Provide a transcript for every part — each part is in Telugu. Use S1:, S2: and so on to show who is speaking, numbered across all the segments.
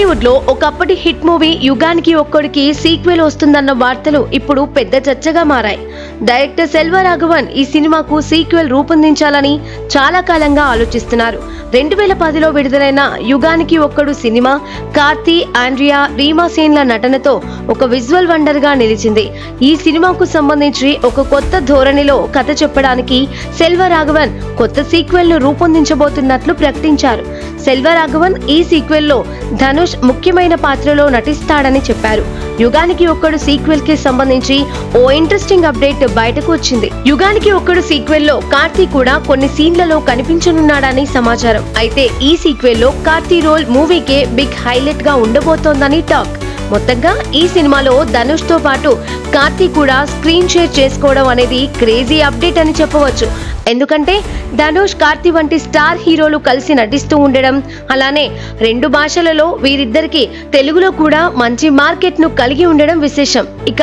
S1: టాలీవుడ్లో ఒకప్పటి హిట్ మూవీ యుగానికి ఒక్కడికి సీక్వెల్ వస్తుందన్న వార్తలు ఇప్పుడు పెద్ద చర్చగా మారాయి. డైరెక్టర్ సెల్వరాఘవన్ ఈ సినిమాకు సీక్వెల్ రూపొందించాలని చాలా కాలంగా ఆలోచిస్తున్నారు. రెండు వేల పదిలో విడుదలైన యుగానికి ఒక్కడు సినిమా కార్తీ ఆండ్రియా రీమా సేన్ల నటనతో ఒక విజువల్ వండర్గా నిలిచింది. ఈ సినిమాకు సంబంధించి ఒక కొత్త ధోరణిలో కథ చెప్పడానికి సెల్వరాఘవన్ కొత్త సీక్వెల్ను రూపొందించబోతున్నట్లు ప్రకటించారు. సెల్వరాఘవన్ ఈ సీక్వెల్లో ధనుష్ ముఖ్యమైన పాత్రలో నటిస్తాడని చెప్పారు. యుగానికి ఒక్కడు సీక్వెల్కి సంబంధించి ఓ ఇంట్రెస్టింగ్ అప్డేట్ బయటకు వచ్చింది. యుగానికి ఒక్కడు సీక్వెల్లో కార్తీ కూడా కొన్ని సీన్లలో కనిపించనున్నాడని సమాచారం. అయితే ఈ సీక్వెల్లో కార్తీ రోల్ మూవీకే బిగ్ హైలైట్గా ఉండబోతోందని టాక్. మొత్తంగా ఈ సినిమాలో ధనుష్తో పాటు కార్తీ కూడా స్క్రీన్ షేర్ చేసుకోవడం అనేది క్రేజీ అప్డేట్ అని చెప్పవచ్చు. ఎందుకంటే ధనుష్ కార్తీ వంటి స్టార్ హీరోలు కలిసి నటిస్తూ ఉండడం అలానే రెండు భాషలలో వీరిద్దరికి తెలుగులో కూడా మంచి మార్కెట్ను కలిగి ఉండడం విశేషం. ఇక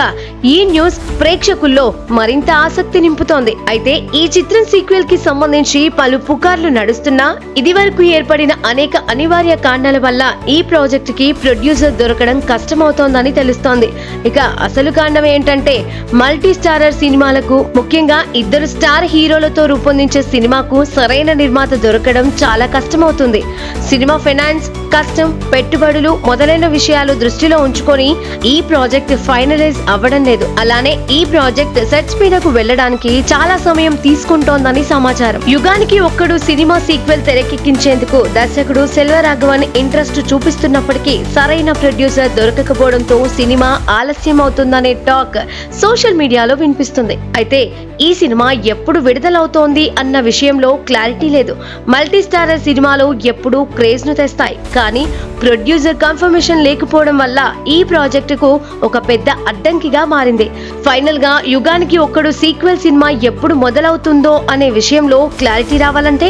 S1: ఈ న్యూస్ ప్రేక్షకుల్లో మరింత ఆసక్తి నింపుతోంది. అయితే ఈ చిత్రం సీక్వెల్కి సంబంధించి పలు పుకార్లు నడుస్తున్నా ఇది వరకు ఏర్పడిన అనేక అనివార్య కారణాల వల్ల ఈ ప్రాజెక్ట్కి ప్రొడ్యూసర్ దొరకడం కష్టమవుతోందని తెలుస్తోంది. ఇక అసలు కారణం ఏంటంటే మల్టీ స్టారర్ సినిమాలకు ముఖ్యంగా ఇద్దరు స్టార్ హీరోలతో రూపొందించే సినిమాకు సరైన నిర్మాత దొరకడం చాలా కష్టమవుతుంది. సినిమా ఫైనాన్స్ కష్టం పెట్టుబడులు మొదలైన విషయాలు దృష్టిలో ఉంచుకొని ఈ ప్రాజెక్ట్ ఫైనలైజ్ అవ్వడం లేదు. అలానే ఈ ప్రాజెక్ట్ సెట్స్ మీదకు వెళ్ళడానికి చాలా సమయం తీసుకుంటోందని సమాచారం. యుగానికి ఒక్కడు సినిమా సీక్వెల్ తెరకెక్కించేందుకు దర్శకుడు సెల్వరాఘవన్ ఇంట్రెస్ట్ చూపిస్తున్నప్పటికీ సరైన ప్రొడ్యూసర్ దొరకకపోవడంతో సినిమా ఆలస్యం అవుతుందనే టాక్ సోషల్ మీడియాలో వినిపిస్తుంది. అయితే ఈ సినిమా ఎప్పుడు విడుదలవుతోంది అన్న విషయంలో క్లారిటీ లేదు. మల్టీ స్టారర్ ఎప్పుడు ఎప్పుడూ క్రేజ్ను తెస్తాయి. కానీ ప్రొడ్యూసర్ కన్ఫర్మేషన్ లేకపోవడం వల్ల ఈ ప్రాజెక్టుకు ఒక పెద్ద అడ్డంకిగా మారింది. ఫైనల్గా యుగానికి ఒక్కడు సీక్వెల్ సినిమా ఎప్పుడు మొదలవుతుందో అనే విషయంలో క్లారిటీ రావాలంటే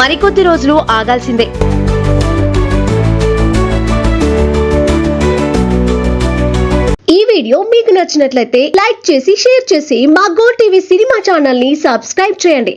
S1: మరికొద్ది రోజులు ఆగాల్సిందే. ఈ వీడియో మీకు నచ్చినట్లయితే లైక్ చేసి షేర్ చేసి మా గో టీవీ సినిమా ఛానల్ని సబ్స్క్రైబ్ చేయండి.